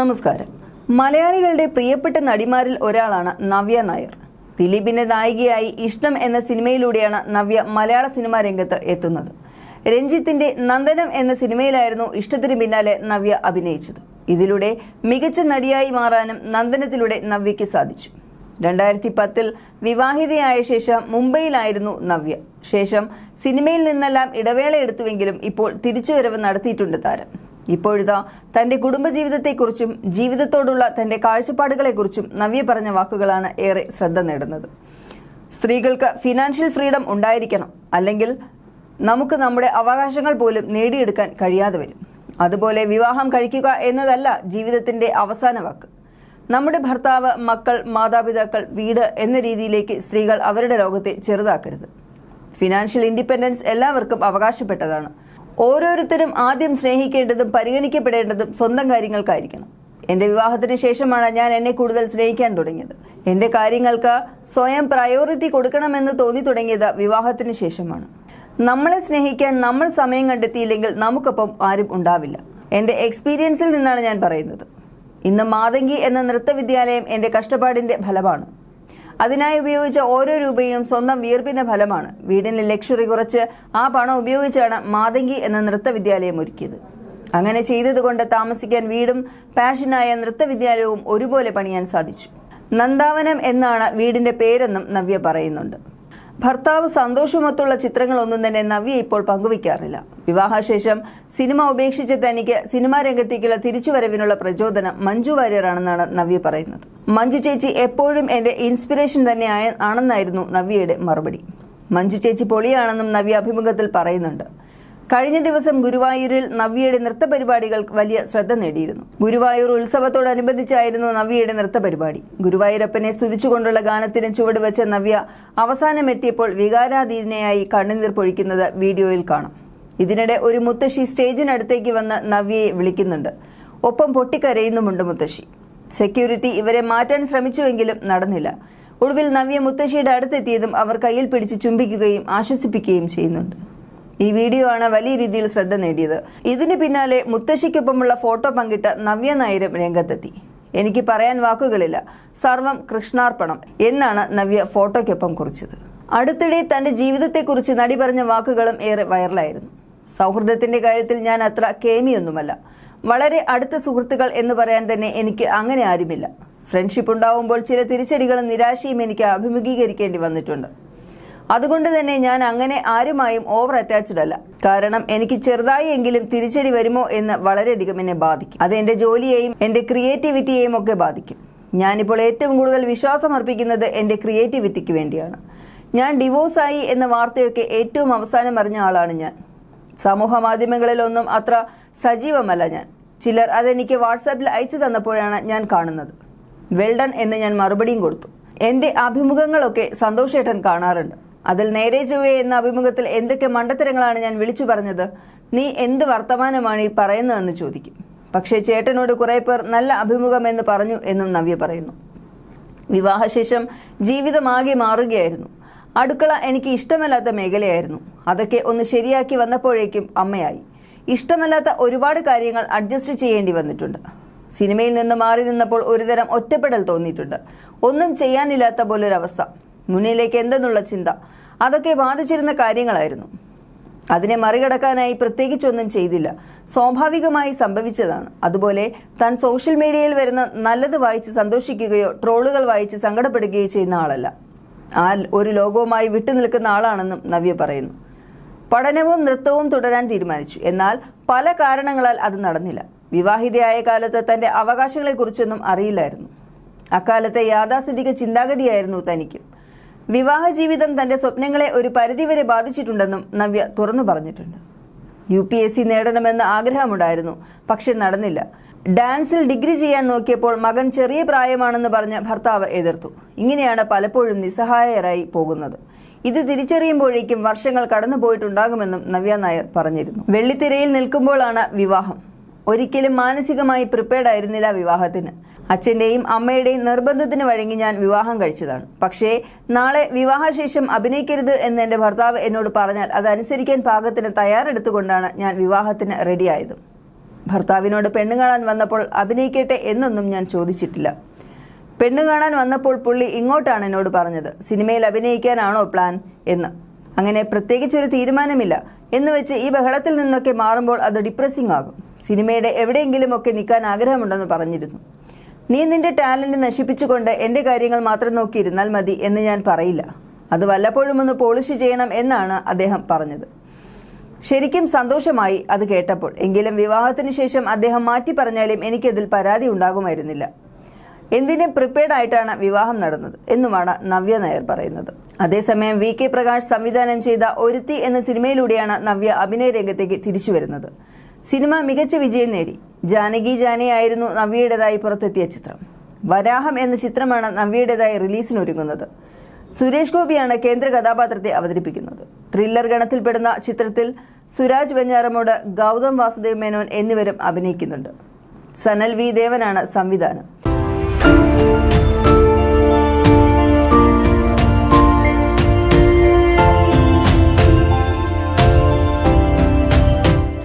നമസ്കാരം. മലയാളികളുടെ പ്രിയപ്പെട്ട നടിമാരിൽ ഒരാളാണ് നവ്യ നായർ. ദിലീപിന്റെ നായികയായി ഇഷ്ടം എന്ന സിനിമയിലൂടെയാണ് നവ്യ മലയാള സിനിമാ രംഗത്ത് എത്തുന്നത്. രഞ്ജിത്തിന്റെ നന്ദനം എന്ന സിനിമയിലായിരുന്നു ഇഷ്ടത്തിന് പിന്നാലെ നവ്യ അഭിനയിച്ചത്. ഇതിലൂടെ മികച്ച നടിയായി മാറാനും നന്ദനത്തിലൂടെ നവ്യയ്ക്ക് സാധിച്ചു. രണ്ടായിരത്തി പത്തിൽ വിവാഹിതയായ ശേഷം മുംബൈയിലായിരുന്നു നവ്യ. ശേഷം സിനിമയിൽ നിന്നെല്ലാം ഇടവേള എടുത്തുവെങ്കിലും ഇപ്പോൾ തിരിച്ചുവരവ് നടത്തിയിട്ടുണ്ട് താരം. ഇപ്പോഴിതാ തന്റെ കുടുംബജീവിതത്തെക്കുറിച്ചും ജീവിതത്തോടുള്ള തന്റെ കാഴ്ചപ്പാടുകളെക്കുറിച്ചും നവ്യ പറഞ്ഞ വാക്കുകളാണ് ഏറെ ശ്രദ്ധ നേടുന്നത്. സ്ത്രീകൾക്ക് ഫിനാൻഷ്യൽ ഫ്രീഡം ഉണ്ടായിരിക്കണം. അല്ലെങ്കിൽ നമുക്ക് നമ്മുടെ അവകാശങ്ങൾ പോലും നേടിയെടുക്കാൻ കഴിയാതെ വരും. അതുപോലെ വിവാഹം കഴിക്കുക എന്നതല്ല ജീവിതത്തിന്റെ അവസാന വാക്ക്. നമ്മുടെ ഭർത്താവ് മക്കൾ മാതാപിതാക്കൾ വീട് എന്ന രീതിയിലേക്ക് സ്ത്രീകൾ അവരുടെ ലോകത്തെ ചെറുതാക്കരുത്. ഫിനാൻഷ്യൽ ഇൻഡിപെൻഡൻസ് എല്ലാവർക്കും അവകാശപ്പെട്ടതാണ്. ഓരോരുത്തരും ആദ്യം സ്നേഹിക്കേണ്ടതും പരിഗണിക്കപ്പെടേണ്ടതും സ്വന്തം കാര്യങ്ങൾക്കായിരിക്കണം. എന്റെ വിവാഹത്തിന് ശേഷമാണ് ഞാൻ എന്നെ കൂടുതൽ സ്നേഹിക്കാൻ തുടങ്ങിയത്. എന്റെ കാര്യങ്ങൾക്ക് സ്വയം പ്രയോറിറ്റി കൊടുക്കണമെന്ന് തോന്നി തുടങ്ങിയത് വിവാഹത്തിന് ശേഷമാണ്. നമ്മളെ സ്നേഹിക്കാൻ നമ്മൾ സമയം കണ്ടെത്തിയില്ലെങ്കിൽ നമുക്കൊപ്പം ആരും ഉണ്ടാവില്ല. എന്റെ എക്സ്പീരിയൻസിൽ നിന്നാണ് ഞാൻ പറയുന്നത്. ഇന്ന് മാതങ്കി എന്ന നൃത്തവിദ്യാലയം എന്റെ കഷ്ടപ്പാടിന്റെ ഫലമാണ്. അതിനായി ഉപയോഗിച്ച ഓരോ രൂപയും സ്വന്തം വിയർപ്പിന്റെ ഫലമാണ്. വീടിന്റെ ലക്ഷറി കുറച്ച് ആ പണം ഉപയോഗിച്ചാണ് മാതങ്കി എന്ന നൃത്തവിദ്യാലയം ഒരുക്കിയത്. അങ്ങനെ ചെയ്തതുകൊണ്ട് താമസിക്കാൻ വീടും പാഷനായ നൃത്തവിദ്യാലയവും ഒരുപോലെ പണിയാൻ സാധിച്ചു. നന്ദാവനം എന്നാണ് വീടിന്റെ പേരെന്നും നവ്യ പറയുന്നുണ്ട്. ഭർത്താവ് സന്തോഷമൊത്തുള്ള ചിത്രങ്ങളൊന്നും തന്നെ നവ്യ ഇപ്പോൾ പങ്കുവയ്ക്കാറില്ല. വിവാഹശേഷം സിനിമ ഉപേക്ഷിച്ച തനിക്ക് സിനിമാ രംഗത്തേക്കുള്ള തിരിച്ചുവരവിനുള്ള പ്രചോദനം മഞ്ജു വാര്യറാണെന്നാണ് നവ്യ പറയുന്നത്. മഞ്ജു ചേച്ചി എപ്പോഴും എന്റെ ഇൻസ്പിറേഷൻ തന്നെ ആണെന്നായിരുന്നു നവ്യയുടെ മറുപടി. മഞ്ജു ചേച്ചി പൊളിയാണെന്നും നവ്യ അഭിമുഖത്തിൽ പറയുന്നുണ്ട്. കഴിഞ്ഞ ദിവസം ഗുരുവായൂരിൽ നവ്യയുടെ നൃത്ത പരിപാടികൾ വലിയ ശ്രദ്ധ നേടിയിരുന്നു. ഗുരുവായൂർ ഉത്സവത്തോടനുബന്ധിച്ചായിരുന്നു നവ്യയുടെ നൃത്ത പരിപാടി. ഗുരുവായൂരപ്പനെ സ്തുതിച്ചുകൊണ്ടുള്ള ഗാനത്തിന് ചുവട് വെച്ച നവ്യ അവസാനമെത്തിയപ്പോൾ വികാരാധീനയായി കണ്ണുനീർ പൊഴിക്കുന്നത് വീഡിയോയിൽ കാണാം. ഇതിനിടെ ഒരു മുത്തശ്ശി സ്റ്റേജിനടുത്തേക്ക് വന്ന് നവ്യയെ വിളിക്കുന്നുണ്ട്. ഒപ്പം പൊട്ടിക്കരയുന്നുമുണ്ട് മുത്തശ്ശി. സെക്യൂരിറ്റി ഇവരെ മാറ്റാൻ ശ്രമിച്ചുവെങ്കിലും നടന്നില്ല. ഒടുവിൽ നവ്യ മുത്തശ്ശിയുടെ അടുത്തെത്തിയതും അവർ കയ്യിൽ പിടിച്ച് ചുംബിക്കുകയും ആശ്വസിപ്പിക്കുകയും ചെയ്യുന്നുണ്ട്. ഈ വീഡിയോ ആണ് വലിയ രീതിയിൽ ശ്രദ്ധ നേടിയത്. ഇതിന് പിന്നാലെ മുത്തശ്ശിക്കൊപ്പമുള്ള ഫോട്ടോ പങ്കിട്ട് നവ്യ നായരും രംഗത്തെത്തി. എനിക്ക് പറയാൻ വാക്കുകളില്ല. സർവം കൃഷ്ണാർപ്പണം എന്നാണ് നവ്യ ഫോട്ടോയ്ക്കൊപ്പം കുറിച്ചത്. അടുത്തിടെ തന്റെ ജീവിതത്തെക്കുറിച്ച് നടി പറഞ്ഞ വാക്കുകളും ഏറെ വൈറലായിരുന്നു. സൗഹൃദത്തിന്റെ കാര്യത്തിൽ ഞാൻ അത്ര കേമിയൊന്നുമല്ല. വളരെ അടുത്ത സുഹൃത്തുക്കൾ എന്ന് പറയാൻ തന്നെ എനിക്ക് അങ്ങനെ ആരുമില്ല. ഫ്രണ്ട്ഷിപ്പ് ഉണ്ടാവുമ്പോൾ ചില തിരിച്ചടികളും നിരാശയും എനിക്ക് അഭിമുഖീകരിക്കേണ്ടി വന്നിട്ടുണ്ട്. അതുകൊണ്ട് തന്നെ ഞാൻ അങ്ങനെ ആരുമായും ഓവർ അറ്റാച്ച്ഡ് അല്ല. കാരണം എനിക്ക് ചെറുതായി എങ്കിലും തിരിച്ചടി വരുമോ എന്ന് വളരെയധികം എന്നെ ബാധിക്കും. അത് എന്റെ ജോലിയെയും എന്റെ ക്രിയേറ്റിവിറ്റിയെയും ഒക്കെ ബാധിക്കും. ഞാനിപ്പോൾ ഏറ്റവും കൂടുതൽ വിശ്വാസം അർപ്പിക്കുന്നത് എന്റെ ക്രിയേറ്റിവിറ്റിക്ക് വേണ്ടിയാണ്. ഞാൻ ഡിവോഴ്സായി എന്ന വാർത്തയൊക്കെ ഏറ്റവും അവസാനം അറിഞ്ഞ ആളാണ് ഞാൻ. സമൂഹ മാധ്യമങ്ങളിലൊന്നും അത്ര സജീവമല്ല ഞാൻ. ചിലർ അതെനിക്ക് വാട്സാപ്പിൽ അയച്ചു തന്നപ്പോഴാണ് ഞാൻ കാണുന്നത്. വെൽഡൺ എന്ന് ഞാൻ മറുപടിയും കൊടുത്തു. എന്റെ അഭിമുഖങ്ങളൊക്കെ സന്തോഷേട്ടൻ കാണാറുണ്ട്. അതിൽ നേരെ ചൊവ്വേ എന്ന അഭിമുഖത്തിൽ എന്തൊക്കെ മണ്ടത്തരങ്ങളാണ് ഞാൻ വിളിച്ചു പറഞ്ഞത് നീ എന്ത് വർത്തമാനമാണ് ഈ പറയുന്നതെന്ന് ചോദിക്കും. പക്ഷേ ചേട്ടനോട് കുറേ പേർ നല്ല അഭിമുഖം എന്ന് പറഞ്ഞു എന്നും നവ്യ പറയുന്നു. വിവാഹശേഷം ജീവിതമാകെ മാറുകയായിരുന്നു. അടുക്കള എനിക്ക് ഇഷ്ടമല്ലാത്ത മേഖലയായിരുന്നു. അതൊക്കെ ഒന്ന് ശരിയാക്കി വന്നപ്പോഴേക്കും അമ്മയായി. ഇഷ്ടമല്ലാത്ത ഒരുപാട് കാര്യങ്ങൾ അഡ്ജസ്റ്റ് ചെയ്യേണ്ടി വന്നിട്ടുണ്ട്. സിനിമയിൽ നിന്ന് മാറി നിന്നപ്പോൾ ഒരുതരം ഒറ്റപ്പെടൽ തോന്നിയിട്ടുണ്ട്. ഒന്നും ചെയ്യാനില്ലാത്ത പോലൊരവസ്ഥ. മുന്നിലേക്ക് എന്തെന്നുള്ള ചിന്ത. അതൊക്കെ ബാധിച്ചിരുന്ന കാര്യങ്ങളായിരുന്നു. അതിനെ മറികടക്കാനായി പ്രത്യേകിച്ചൊന്നും ചെയ്തില്ല. സ്വാഭാവികമായി സംഭവിച്ചതാണ്. അതുപോലെ താൻ സോഷ്യൽ മീഡിയയിൽ വരുന്ന നല്ലത് വായിച്ച് സന്തോഷിക്കുകയോ ട്രോളുകൾ വായിച്ച് സങ്കടപ്പെടുകയോ ചെയ്യുന്ന ആളല്ല. ആ ഒരു ലോകവുമായി വിട്ടുനിൽക്കുന്ന ആളാണെന്നും നവ്യ പറയുന്നു. പഠനവും നൃത്തവും തുടരാൻ തീരുമാനിച്ചു. എന്നാൽ പല കാരണങ്ങളാൽ അത് നടന്നില്ല. വിവാഹിതയായ കാലത്ത് തന്റെ അവകാശങ്ങളെക്കുറിച്ചൊന്നും അറിയില്ലായിരുന്നു. അക്കാലത്തെ യാഥാസ്ഥിതിക ചിന്താഗതിയായിരുന്നു തനിക്ക്. വിവാഹ ജീവിതം തന്റെ സ്വപ്നങ്ങളെ ഒരു പരിധിവരെ ബാധിച്ചിട്ടുണ്ടെന്നും നവ്യ തുറന്നു പറഞ്ഞിട്ടുണ്ട്. യു പി എസ് സി നേടണമെന്ന് ആഗ്രഹമുണ്ടായിരുന്നു പക്ഷെ നടന്നില്ല. ഡാൻസിൽ ഡിഗ്രി ചെയ്യാൻ നോക്കിയപ്പോൾ മകൻ ചെറിയ പ്രായമാണെന്ന് പറഞ്ഞ് ഭർത്താവ് എതിർത്തു. ഇങ്ങനെയാണ് പലപ്പോഴും നിസ്സഹായരായി പോകുന്നത്. ഇത് തിരിച്ചറിയുമ്പോഴേക്കും വർഷങ്ങൾ കടന്നുപോയിട്ടുണ്ടാകുമെന്നും നവ്യ നായർ പറഞ്ഞിരുന്നു. വെള്ളിത്തിരയിൽ നിൽക്കുമ്പോഴാണ് വിവാഹം. ഒരിക്കലും മാനസികമായി പ്രിപ്പയർഡ് ആയിരുന്നില്ല വിവാഹത്തിന്. അച്ഛന്റെയും അമ്മയുടെയും നിർബന്ധത്തിന് വഴങ്ങി ഞാൻ വിവാഹം കഴിച്ചതാണ്. പക്ഷേ നാളെ വിവാഹശേഷം അഭിനയിക്കരുത് എന്ന് എന്റെ ഭർത്താവ് എന്നോട് പറഞ്ഞാൽ അതനുസരിക്കാൻ പാകത്തിന് തയ്യാറെടുത്തുകൊണ്ടാണ് ഞാൻ വിവാഹത്തിന് റെഡിയായത് ഭർത്താവിനോട് പെണ്ണ് കാണാൻ വന്നപ്പോൾ അഭിനയിക്കട്ടെ എന്നൊന്നും ഞാൻ ചോദിച്ചിട്ടില്ല. പെണ്ണ് കാണാൻ വന്നപ്പോൾ പുള്ളി ഇങ്ങോട്ടാണ് എന്നോട് പറഞ്ഞത്. സിനിമയിൽ അഭിനയിക്കാനാണോ പ്ലാൻ എന്ന്. അങ്ങനെ പ്രത്യേകിച്ചൊരു തീരുമാനമില്ല. എന്ന് വെച്ച് ഈ ബഹളത്തിൽ നിന്നൊക്കെ മാറുമ്പോൾ അത് ഡിപ്രസിംഗ് ആകും. സിനിമയുടെ എവിടെയെങ്കിലുമൊക്കെ നിൽക്കാൻ ആഗ്രഹമുണ്ടെന്ന് പറഞ്ഞിരുന്നു. നീ നിന്റെ ടാലന്റ് നശിപ്പിച്ചുകൊണ്ട് എന്റെ കാര്യങ്ങൾ മാത്രം നോക്കിയിരുന്നാൽ മതി എന്ന് ഞാൻ പറയില്ല. അത് വല്ലപ്പോഴും ഒന്ന് പോളിഷ് ചെയ്യണം എന്നാണ് അദ്ദേഹം പറഞ്ഞത്. ശരിക്കും സന്തോഷമായി അത് കേട്ടപ്പോൾ. എങ്കിലും വിവാഹത്തിന് ശേഷം അദ്ദേഹം മാറ്റി പറഞ്ഞാലും എനിക്കതിൽ പരാതി ഉണ്ടാകുമായിരുന്നില്ല. എന്തിനും പ്രിപ്പയർഡ് ആയിട്ടാണ് വിവാഹം നടന്നത് എന്നുമാണ് നവ്യ നായർ പറയുന്നത്. അതേസമയം വി കെ പ്രകാശ് സംവിധാനം ചെയ്ത ഒരുത്തി എന്ന സിനിമയിലൂടെയാണ് നവ്യ അഭിനയ രംഗത്തേക്ക് തിരിച്ചു വരുന്നത്. സിനിമ മികച്ച വിജയം നേടി. ജാനകി ജാനയായിരുന്നു നവ്യയുടേതായി പുറത്തെത്തിയ ചിത്രം. വരാഹം എന്ന ചിത്രമാണ് നവ്യയുടേതായി റിലീസിനൊരുങ്ങുന്നത്. സുരേഷ് ഗോപിയാണ് കേന്ദ്ര കഥാപാത്രത്തെ അവതരിപ്പിക്കുന്നത്. ത്രില്ലർ ഗണത്തിൽപ്പെടുന്ന ചിത്രത്തിൽ സുരാജ് വെഞ്ഞാറമോട് ഗൗതം വാസുദേവ് മേനോൻ എന്നിവരും അഭിനയിക്കുന്നുണ്ട്. സനൽ വി ദേവനാണ് സംവിധാനം.